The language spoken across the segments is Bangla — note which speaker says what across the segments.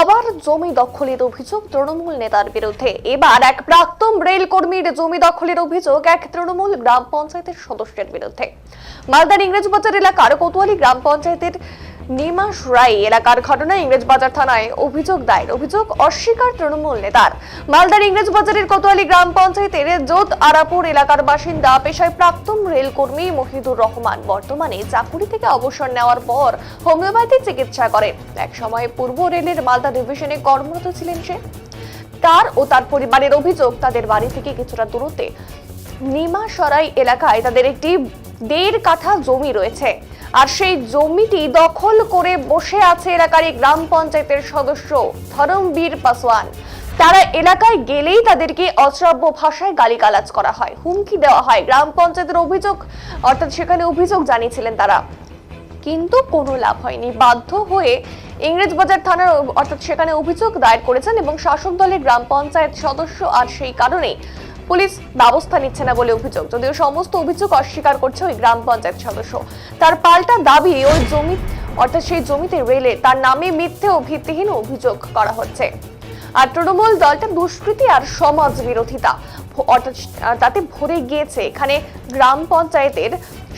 Speaker 1: আবার জমি দখলের অভিযোগ তৃণমূল নেতার বিরুদ্ধে। এবার এক প্রাক্তন রেল কর্মীর জমি দখলের অভিযোগ এক তৃণমূল গ্রাম পঞ্চায়েতের সদস্যের বিরুদ্ধে। মালদার ইংরেজ বাজার এলাকার কোতোয়ালি গ্রাম পঞ্চায়েতের নিমাস রায় এলাকার ঘটনায় ইংরেজবাজার থানায় অভিযোগ দায়ের। অভিযোগ অস্বীকার তৃণমূল নেতার। মালদার ইংরেজবাজারের কোতোয়ালি গ্রাম পঞ্চায়েতের জোত আরাপুর এলাকার বাসিন্দা, পেশায় প্রাক্তন রেল কর্মী মহিদুর রহমান বর্তমানে চাকুরি থেকে অবসর নেওয়ার পর হোমিওপ্যাথি চিকিৎসা করেন। এক সময় পূর্ব রেলের মালদা ডিভিশনে কর্মরত ছিলেন সে। তার ও তার পরিবারের অভিযোগ তাদের বাড়ি থেকে কিছুটা দূরত্বে। নিমাসরাই এলাকায় তাদের একটি দেড় কাঠা জমি রয়েছে। আর সেই জমিটি দখল করে বসে আছে এলাকার এই গ্রাম পঞ্চায়েতের সদস্য ধরমবীর পাসওয়ান। তারা এলাকায় গেলেই তাদেরকে অশ্রাব্য ভাষায় গালিগালাজ করা হয়। হুমকি দেওয়া হয়। গ্রাম পঞ্চায়েতের অভিযোগ, অর্থাৎ সেখানে অভিযোগ জানিয়েছিলেন তারা। কিন্তু কোনো লাভ হয়নি। বাধ্য হয়ে ইংরেজবাজার থানার অর্থাৎ সেখানে অভিযোগ দায়ের করেছেন এবং শাসক দলের গ্রাম পঞ্চায়েত সদস্য। আর সেই কারণে পুলিশ ব্যবস্থা নিচ্ছে না বলে অভিযোগ। যদিও সমস্ত অভিযোগ অস্বীকার করছে ওই গ্রাম পঞ্চায়েত সদস্য। তার পাল্টা দাবি ওই জমি, অর্থাৎ সেই জমিতে রেলে তার নামে মিথ্যে ও ভিত্তিহীন অভিযোগ করা হচ্ছে। আর তৃণমূল দলটা দুষ্কৃতি আর সমাজ বিরোধিতা। অর্থাৎ তাতে ভরে গিয়েছে। এখানে গ্রাম পঞ্চায়েতের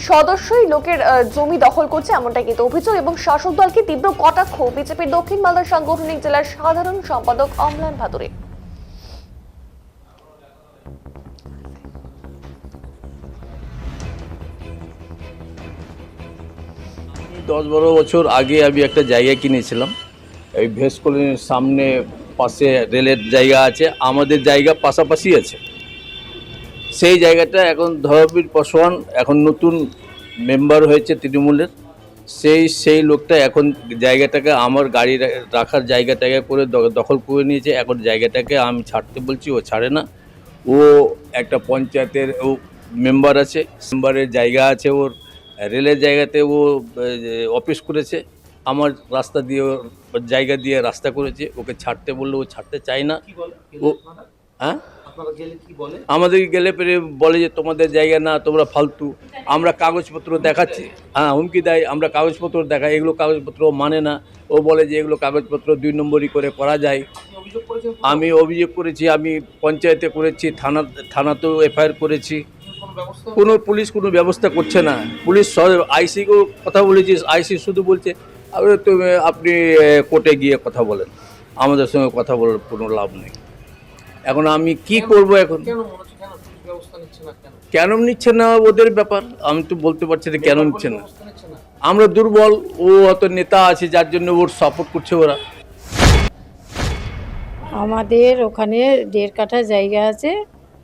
Speaker 1: সদস্যই লোকের জমি দখল করছে এমনটা কিন্তু অভিযোগ এবং শাসক দলকে তীব্র কটাক্ষ। বিজেপির দক্ষিণ মালদা সাংগঠনিক জেলার সাধারণ সম্পাদক অমলান ভাদুরী।
Speaker 2: দশ বারো বছর আগে আমি একটা জায়গা কিনেছিলাম। এই ভেস কলোনির সামনে পাশে রেলের জায়গা আছে, আমাদের জায়গা পাশাপাশি আছে। সেই জায়গাটা এখন ধরবীর পাসওয়ান এখন নতুন মেম্বার হয়েছে তৃণমূলের। সেই সেই লোকটা এখন জায়গাটাকে আমার গাড়ি রাখার জায়গাটাকে করে দখল করে নিয়েছে। এখন জায়গাটাকে আমি ছাড়তে বলছি, ও ছাড়ে না। ও একটা পঞ্চায়েতের ও মেম্বার আছে, মেম্বারের জায়গা আছে ওর। রেলের জায়গাতে ও অফিস করেছে আমার রাস্তা দিয়ে জায়গা দিয়ে রাস্তা করেছে ওকে ছাড়তে বললে ও ছাড়তে চায় না। ও হ্যাঁ? আমাদের গেলে পেরে বলে যে তোমাদের জায়গা না তোমরা ফালতু। আমরা কাগজপত্র দেখাচ্ছি। হ্যাঁ হুমকি দেয় আমরা কাগজপত্র দেখাই এগুলো কাগজপত্র মানে না। ও বলে যে এগুলো কাগজপত্র দুই নম্বরই করে করা যায়। আমি অভিযোগ করেছি আমি পঞ্চায়েতে করেছি থানা থানাতেও এফআইআর করেছি। কোনো পুলিশ কোনো ব্যবস্থা করছে না। পুলিশ আইসিকেও কথা বলেছি আইসি শুধু বলছে "আরে তুমি আপনি কোর্টে গিয়ে কথা বলেন। আমাদের সঙ্গে কথা বলার কোনো লাভ নেই। এখন আমি কি করব এখন?
Speaker 3: কেন নিচ্ছে না কেন?
Speaker 2: কেন নিচ্ছে না ওদের ব্যাপার? আমি তো বলতে পারছি না কেন নিচ্ছে না।
Speaker 3: নিচ্ছে না।
Speaker 2: আমরা দুর্বল ও অত নেতা আছে যার জন্য ওর সাপোর্ট করছে ওরা।
Speaker 4: আমাদের ওখানে দেড় কাঠা জায়গা আছে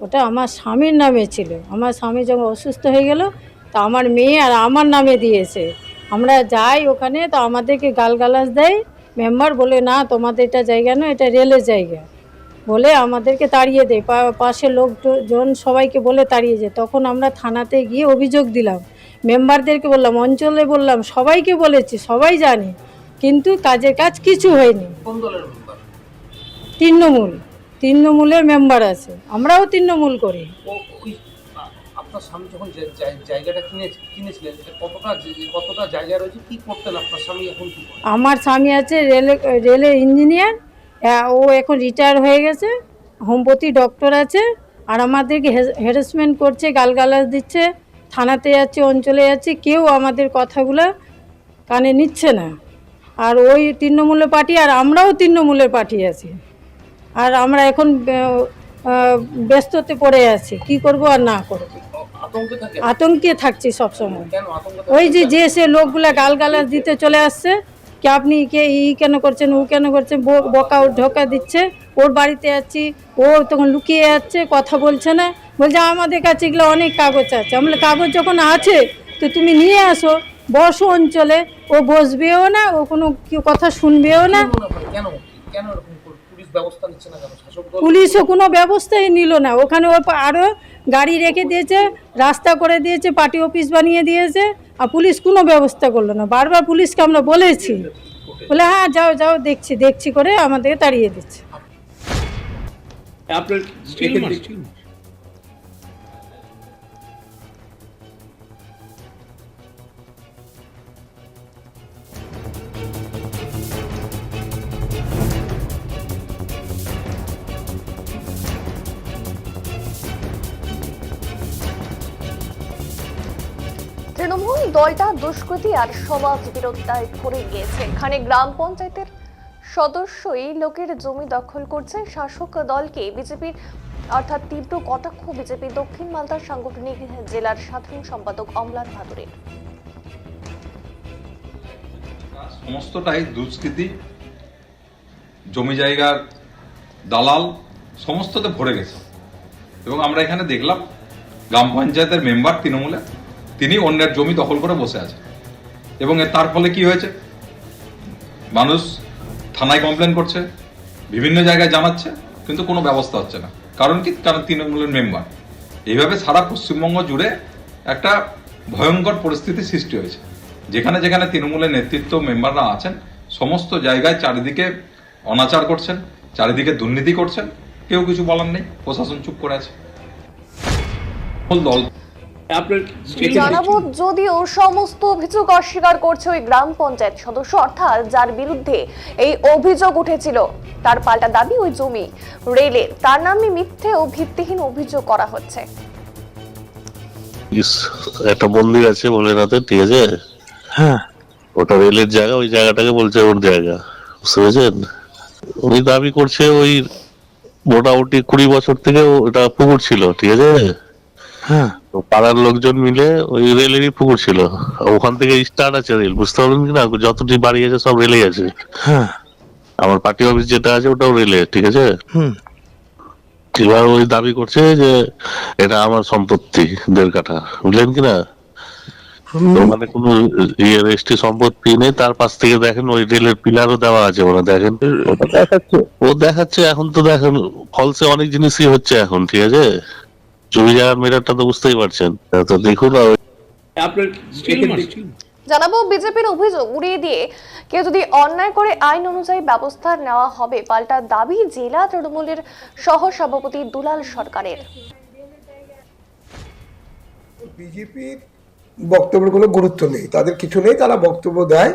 Speaker 4: ওটা আমার স্বামীর নামে ছিল। আমার স্বামী যখন অসুস্থ হয়ে গেল তা আমার মেয়ে আর আমার নামে দিয়েছে। আমরা যাই ওখানে তো আমাদেরকে গালগালাজ দেয়। মেম্বার বলে না তোমাদের এটা জায়গা নয় এটা রেলের জায়গা। বলে আমাদেরকে তাড়িয়ে দেয়। পা- পাশের লোকজন সবাইকে বলে তাড়িয়ে যায় তখন আমরা থানাতে গিয়ে অভিযোগ দিলাম। মেম্বারদেরকে বললাম অঞ্চলে বললাম সবাইকে বলেছি সবাই জানে। কিন্তু কাজের কাজ কিছু হয়নি। তৃণমূল। তৃণমূলের মেম্বার আছে। আমরাও তৃণমূল করি।
Speaker 3: ও ওই আ- আপনার স্বামী যখন জায়গাটা কিনে কিনেছিলেন কতটা কতটা জায়গা রয়েছে? কি করতেন আপনার স্বামী এখন
Speaker 4: আমার স্বামী আছে রেলে রেলের ইঞ্জিনিয়ার। ও এখন রিটায়ার হয়ে গেছে। হোমপতি ডক্টর আছে। আর আমাদেরকে হ্যারাসমেন্ট করছে গালগালাজ দিচ্ছে। থানাতে যাচ্ছে অঞ্চলে যাচ্ছে। কেউ আমাদের কথাগুলো কানে নিচ্ছে না। আর ওই তৃণমূলের পার্টি আর আমরাও তৃণমূলের পার্টি আছি। আর আমরা এখন ব্যস্ততে পড়ে আছি। কি করব আর না করব?
Speaker 3: আতঙ্কে থাকে।
Speaker 4: আতঙ্কে থাকছি সবসময় ওই যে যে সে লোকগুলা গালগালাজ দিতে চলে আসছে কি আপনি কে ই কেন করছেন ও কেন করছেন ব- বকা ও ঢোকা দিচ্ছে ওর বাড়িতে যাচ্ছি ও তখন লুকিয়ে যাচ্ছে কথা বলছে না। বলছে আমাদের কাছে এগুলো অনেক কাগজ আছে। আমরা কাগজ যখন আছে তো তুমি নিয়ে আসো। বসো অঞ্চলে ও বসবেও না ও কোনো কথা শুনবেও না।
Speaker 3: কেন? কেন ব্যবস্থা নিচ্ছে না কেন? শাসক দল
Speaker 4: পুলিশও কোনো ব্যবস্থাই নিল না। ওখানে ও আরও গাড়ি রেখে দিয়েছে রাস্তা করে দিয়েছে পার্টি অফিস বানিয়ে দিয়েছে আর পুলিশ কোনো ব্যবস্থা করল না। বারবার পুলিশকে আমরা বলেছি। বলে হ্যাঁ যাও যাও দেখছি দেখছি করে আমাদেরকে তাড়িয়ে দিচ্ছে।
Speaker 2: আপনার
Speaker 1: তৃণমূল দলটা দুষ্কৃতি আর সমাজ বিরোধিতায় ভরে গিয়েছে। এখানে গ্রাম পঞ্চায়েতের সদস্যই লোকের জমি দখল করছে। শাসক দলকে বিজেপির অর্থাৎ তীব্র কটাক্ষ বিজেপি দক্ষিণ মালদার সাংগঠনিক জেলার সাধারণ সম্পাদক অমলান ভাদুরের
Speaker 5: সমস্তটাই দুষ্কৃতি, জমি জায়গার দালাল, সমস্ততে ভরে গেছে। এবং আমরা এখানে দেখলাম গ্রাম পঞ্চায়েতের মেম্বার তৃণমূলে তিনি অন্যের জমি দখল করে বসে আছেন। এবং তার ফলে কি হয়েছে? মানুষ থানায় কমপ্লেন করছে, বিভিন্ন জায়গায় জানাচ্ছে, কিন্তু কোনো ব্যবস্থা হচ্ছে না। কারণ কি? কারণ তৃণমূলের মেম্বার এইভাবে সারা পশ্চিমবঙ্গ জুড়ে একটা ভয়ঙ্কর পরিস্থিতি সৃষ্টি হয়েছে। যেখানে যেখানে তৃণমূলের নেতৃত্ব মেম্বাররা আছেন, সমস্ত জায়গায় চারিদিকে অনাচার করছেন, চারিদিকে দুর্নীতি করছেন। কেউ কিছু বলার নেই, প্রশাসন চুপ করে আছে। দল
Speaker 2: আপনার
Speaker 1: জানাব যদিও সমস্ত অভিযোগ অস্বীকার করছে ওই গ্রাম পঞ্চায়েত সদস্য অর্থাৎ যার বিরুদ্ধে এই অভিযোগ উঠেছিল তার পাল্টা দাবি ওই জমি রেলের তার নামে মিথ্যে ও ভিত্তিহীন অভিযোগ করা হচ্ছে।
Speaker 6: একটা মন্দির আছে ভোলেনাথে ঠিক আছে?
Speaker 7: হ্যাঁ।
Speaker 6: ওটা রেলের জায়গা ওই জায়গাটাকে বলছে ওর জায়গা। বুঝতে পেরেছেন? উনি দাবি করছে ওই মোটামুটি কুড়ি বছর থেকে ওটা পুকুর ছিল ঠিক আছে?
Speaker 7: হ্যাঁ।
Speaker 6: তো পাড়ার লোকজন মিলে ওই রেলেরই পুকুর ছিল। ওখান থেকে স্টার্ট আছে রেল বুঝতে পারলেন কি না? যতটি বাড়ি আছে সব রেলেই আছে।
Speaker 7: হ্যাঁ।
Speaker 6: আমার পার্টি অফিস যেটা আছে ওটাও রেলে ঠিক আছে? এবার ওই দাবি করছে যে এটা আমার সম্পত্তি দেড় কাঠা বুঝলেন কি না? তো ওখানে কোনো ইয়ে রেজিস্ট্রি সম্পত্তি নেই তার পাশ থেকে দেখেন ওই রেলের পিলারও দেওয়া আছে ওরা দেখেন। দেখাচ্ছে। ও দেখাচ্ছে এখন তো দেখেন ফলসে অনেক জিনিসই হচ্ছে এখন ঠিক আছে? জমি জায়গার মেটারটা তো বুঝতেই পারছেন। তো দেখুন
Speaker 2: আপনার
Speaker 1: জানাব বিজেপির অভিযোগ উড়িয়ে দিয়ে কেউ যদি অন্যায় করে আইন অনুযায়ী ব্যবস্থা নেওয়া হবে পাল্টা দাবি জেলা তৃণমূলের সহ সভাপতি দুলাল সরকারের।
Speaker 8: বিজেপির বক্তব্যের কোনো গুরুত্ব নেই। তাদের কিছু নেই তারা বক্তব্য দেয়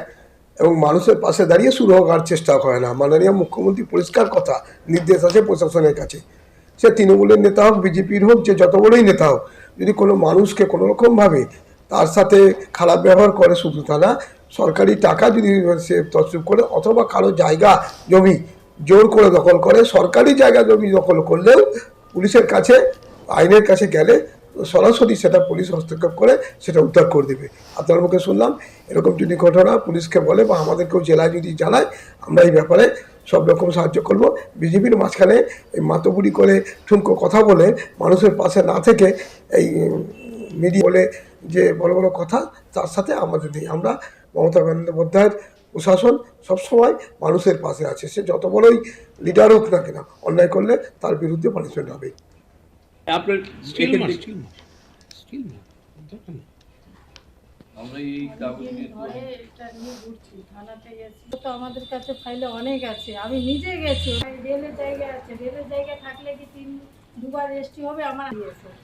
Speaker 8: এবং মানুষের পাশে দাঁড়িয়ে শুরু হওয়ার চেষ্টা করে না। মাননীয় মুখ্যমন্ত্রী পরিষ্কার কথা নির্দেশ আছে প্রশাসনের কাছে। সে তৃণমূলের নেতা হোক, বিজেপির হোক, যে যত বড়ই নেতা হোক, যদি কোনো মানুষকে কোনো রকমভাবে তার সাথে খারাপ ব্যবহার করে শুধু তা না সরকারি টাকা যদি সে তসরুপ করে, অথবা কারও জায়গা, জমি জোর করে দখল করে, সরকারি জায়গা জমি দখল করলেও পুলিশের কাছে, আইনের কাছে গেলে সরাসরি সেটা পুলিশ হস্তক্ষেপ করে সেটা উদ্ধার করে দেবে। আপনার মুখে শুনলাম, এরকম যদি ঘটনা পুলিশকে বলে বা আমাদেরকেও জেলায় যদি জানায়, আমরা এই ব্যাপারে সব রকম সাহায্য করব। বিজেপির মাঝখানে এই মাতবুরি করে ঠুনকো কথা বলে মানুষের পাশে না থেকে এই মিডিয়া বলে যে বড় বড় কথা তার সাথে আমাদের নেই আমরা মমতা বন্দ্যোপাধ্যায়ের প্রশাসন সবসময় মানুষের পাশে আছে। সে যত বড়ই লিডার হোক না কেন অন্যায় করলে তার বিরুদ্ধে পানিশমেন্ট হবে।
Speaker 2: আপনার
Speaker 5: আমরা এই কাগজ
Speaker 4: তো আমাদের কাছে ফাইলে অনেক আছে আমি নিজে গেছি। রেলের জায়গা আছে রেলের জায়গা থাকলে কি তিন দুবার রেজিস্ট্রি হবে? আমার দিয়েছে